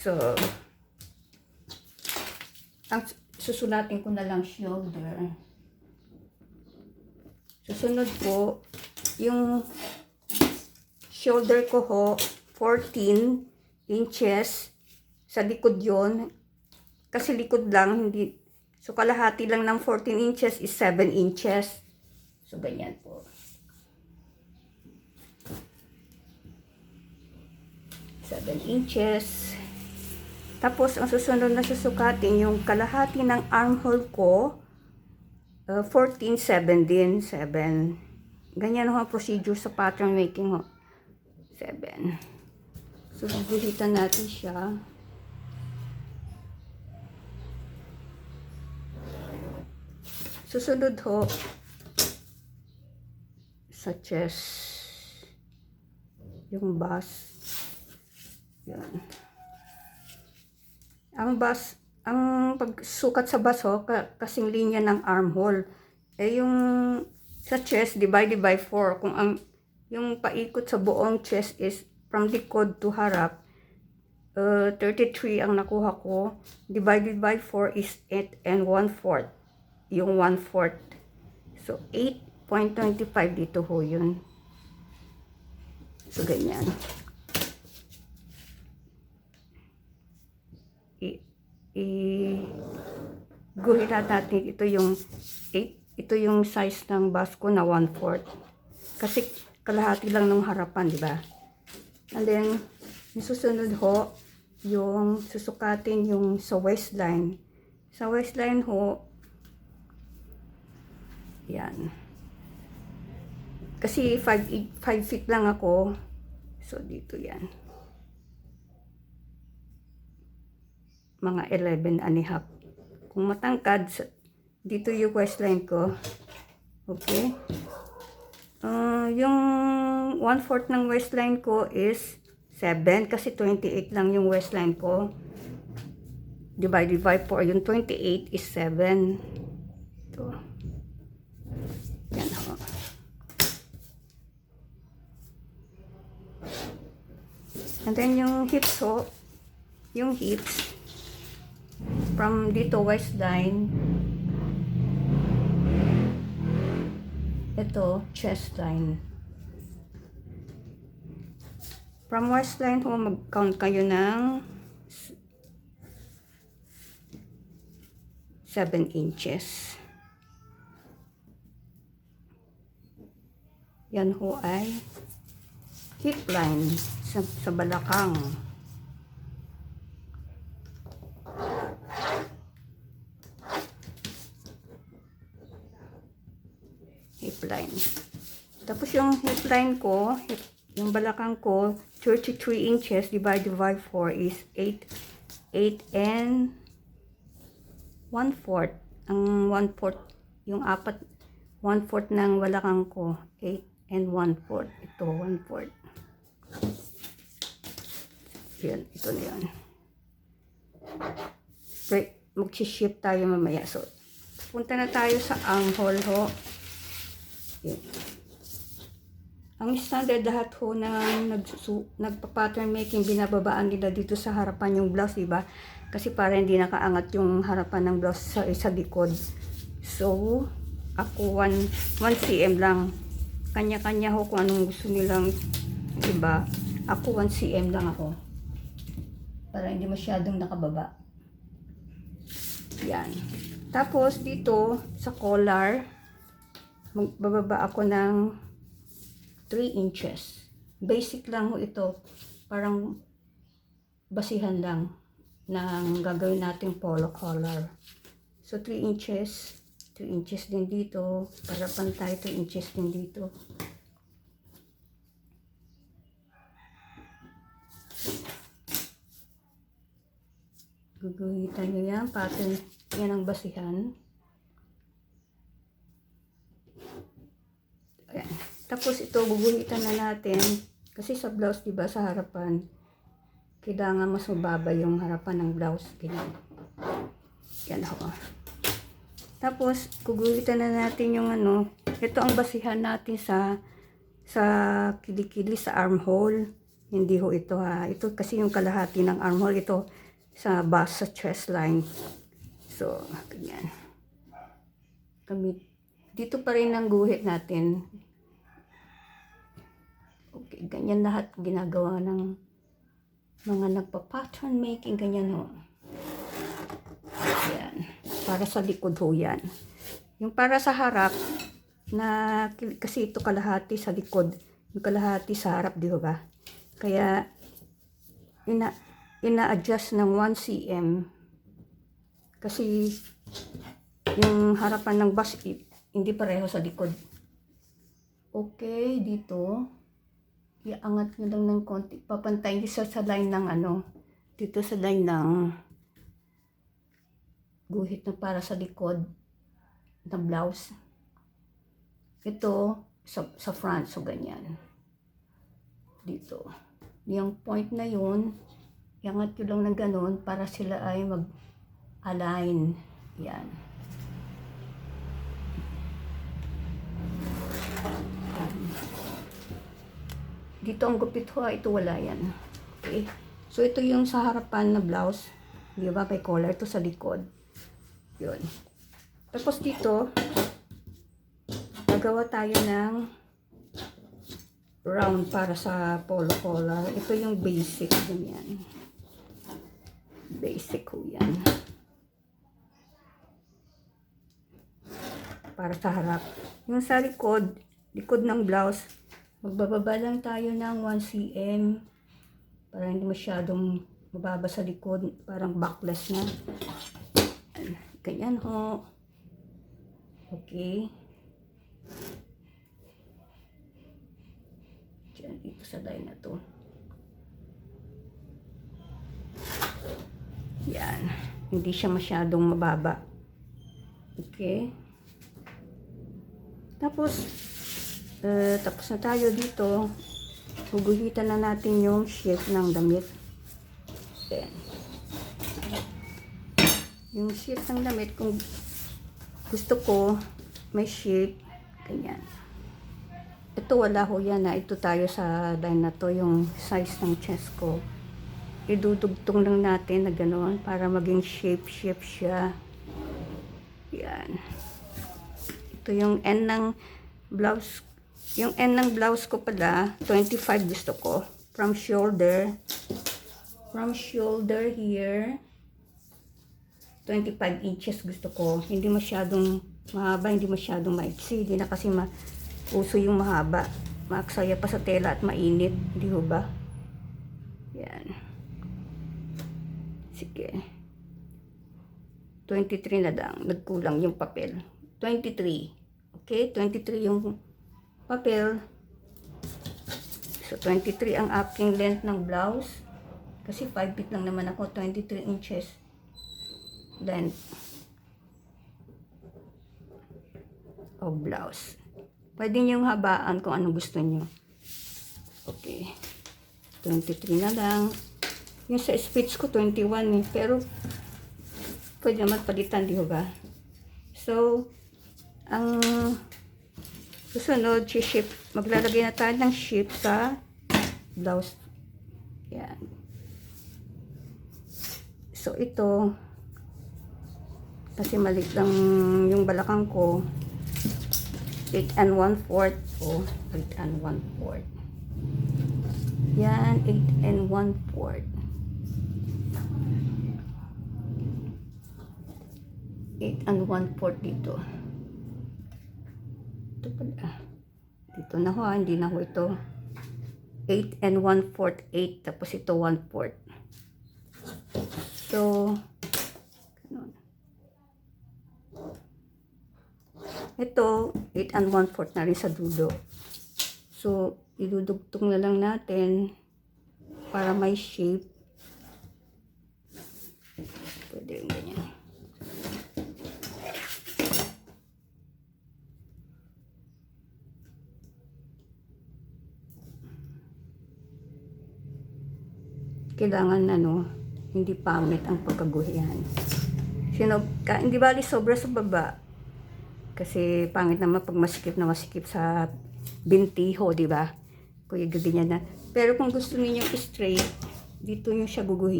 So, ang susulatin ko na lang shoulder. Susunod po, yung shoulder ko ho, 14 inches. Sa likod yon Kasi likod lang, hindi. So, kalahati lang ng 14 inches is 7 inches. So, ganyan po. Seven inches. Tapos, ang susunod na susukatin, yung kalahati ng armhole ko, uh, 14, 7 din, 7. Ganyan ho ang procedure sa pattern making ho. 7. So, guguhitan natin siya. Susunod ho, sa chest, yung bust. Yan. Ang bus, ang pagsukat sa bus ho, ka, kasing linya ng armhole. Eh yung sa chest, divided by 4. Kung ang, yung paikot sa buong chest is from likod to harap, uh, 33 ang nakuha ko. Divided by 4 is 8 and 1 fourth. Yung 1 fourth. So, 8.25 dito ho yun. So, ganyan. I guhitan natin. Ito yung eight, ito yung size ng bus ko na 1 fourth kasi kalahati lang ng harapan di ba? And then yung susunod ho yung susukatin yung sa waistline. Sa waistline ho yan. Kasi 5 5 feet lang ako. So dito yan mga 11 and a. Kung matangkad, dito yung waistline ko. Okay? Uh, yung 1 fourth ng waistline ko is 7 kasi 28 lang yung waistline ko. Divided by 4. Yung 28 is 7. Ito. Yan ho. And then yung hips ho, yung hips, from dito waistline ito chest line from waistline ho mag-count kayo ng 7 inches. Yan ho ay hip line sa, sa balakang hip line. Tapos yung hip line ko, hip, yung balakang ko, 33 inches divided by 4 is 8, 8 and 1 fourth. Ang 1 fourth, yung apat, 1 fourth ng balakang ko, 8 and 1 fourth. Ito, 1 fourth. Yan, ito na yan. Wait, mag-shift tayo mamaya. So, punta na tayo sa armhole ho. Yan. Ang standard lahat ho ng nagsu, nagpa-pattern making, binababaan nila dito sa harapan yung blouse, diba? Kasi para hindi nakaangat yung harapan ng blouse sa, sa likod. So, ako 1, 1 cm lang. Kanya-kanya ho kung anong gusto nilang, diba? Ako 1 cm lang ako. Para hindi masyadong nakababa. Yan. Tapos dito sa collar, magbababa ako ng 3 inches. Basic lang ho ito. Parang basihan lang ng gagawin nating polo collar. So 3 inches. 3 inches din dito. Para pantay 2 inches din dito. Guguhitan nyo yan. Pattern yan ang basihan. Ayan. Tapos ito, guguhitan na natin. Kasi sa blouse, di ba, sa harapan, kailangan mas mababa yung harapan ng blouse. Ganyan. Yan ako. Tapos, guguhitan na natin yung ano, ito ang basihan natin sa sa kilikili sa armhole. Hindi ho ito ha. Ito kasi yung kalahati ng armhole. Ito sa bust, sa chest line. So, ganyan. Kami, dito pa rin ang guhit natin. Okay, ganyan lahat ginagawa ng mga nagpa-pattern making, ganyan ho. Yan. Para sa likod ho yan. Yung para sa harap, na kasi ito kalahati sa likod, yung kalahati sa harap, di ba? Kaya, ina, ina-adjust ng 1 cm kasi yung harapan ng bus hindi pareho sa likod. Okay, dito. Iangat nyo lang ng konti. Papantay nyo sa, sa line ng ano. Dito sa line ng guhit na para sa likod na blouse. Ito sa, sa front. So, ganyan. Dito. Yung point na yun, iangat nyo lang ng ganun para sila ay mag-align. Yan. Dito ang gupit ho, ah, ito wala yan. Okay. So, ito yung sa harapan na blouse. Di ba? May collar. Ito sa likod. Yun. Tapos dito, gagawa tayo ng round para sa polo collar. Ito yung basic. Ganyan. Basic ho yan. Para sa harap. Yung sa likod, likod ng blouse, magbababa lang tayo ng 1 cm para hindi masyadong mababa sa likod. Parang backless na. Ganyan ho. Okay. Diyan, dito sa line na to. Yan. Hindi siya masyadong mababa. Okay. Tapos, eh, tapos na tayo dito. Huguhitan na natin yung shape ng damit. Then, yung shape ng damit, kung gusto ko, may shape, ganyan. Ito wala ho yan na. Ito tayo sa line na to, yung size ng chest ko. Idudugtong lang natin na gano'n para maging shape-shape siya. Yan. Ito yung end ng blouse. Yung end ng blouse ko pala, 25 gusto ko. From shoulder. From shoulder here. 25 inches gusto ko. Hindi masyadong mahaba, hindi masyadong maiksi. Hindi na kasi ma uso yung mahaba. Maaksaya pa sa tela at mainit. Hindi ho ba? Yan. Sige. 23 na lang. Nagkulang yung papel. 23. Okay? 23 yung papel. So, 23 ang aking length ng blouse. Kasi 5 feet lang naman ako. 23 inches length of blouse. Pwede niyong habaan kung anong gusto niyo. Okay. 23 na lang. Yung sa speech ko, 21 eh. Pero, pwede naman palitan, di ba? So, ang susunod, si ship, maglalagay na tayo ng ship sa blouse. Yan. So, ito, kasi maliit lang yung balakang ko, 8 and 1 fourth po. 8 and 1 fourth. Yan, 8 and 1 fourth. 8 and 1 fourth dito. Ito pala. Dito na ho, ah, hindi na ho ito. 8 and 1 fourth, 8. Tapos ito 1 fourth. So, ganun. Ito, 8 and 1 fourth na rin sa dulo. So, idudugtong na lang natin para may shape. Pwede yung ganyan. Kailangan ano, hindi pangit ang pagkaguhihan. Sino, ka, hindi bali sobra sa baba. Kasi pangit naman pag masikip na masikip sa binti ho, di ba? Kuya ganyan na. Pero kung gusto niyo straight, dito nyo siya guguhit.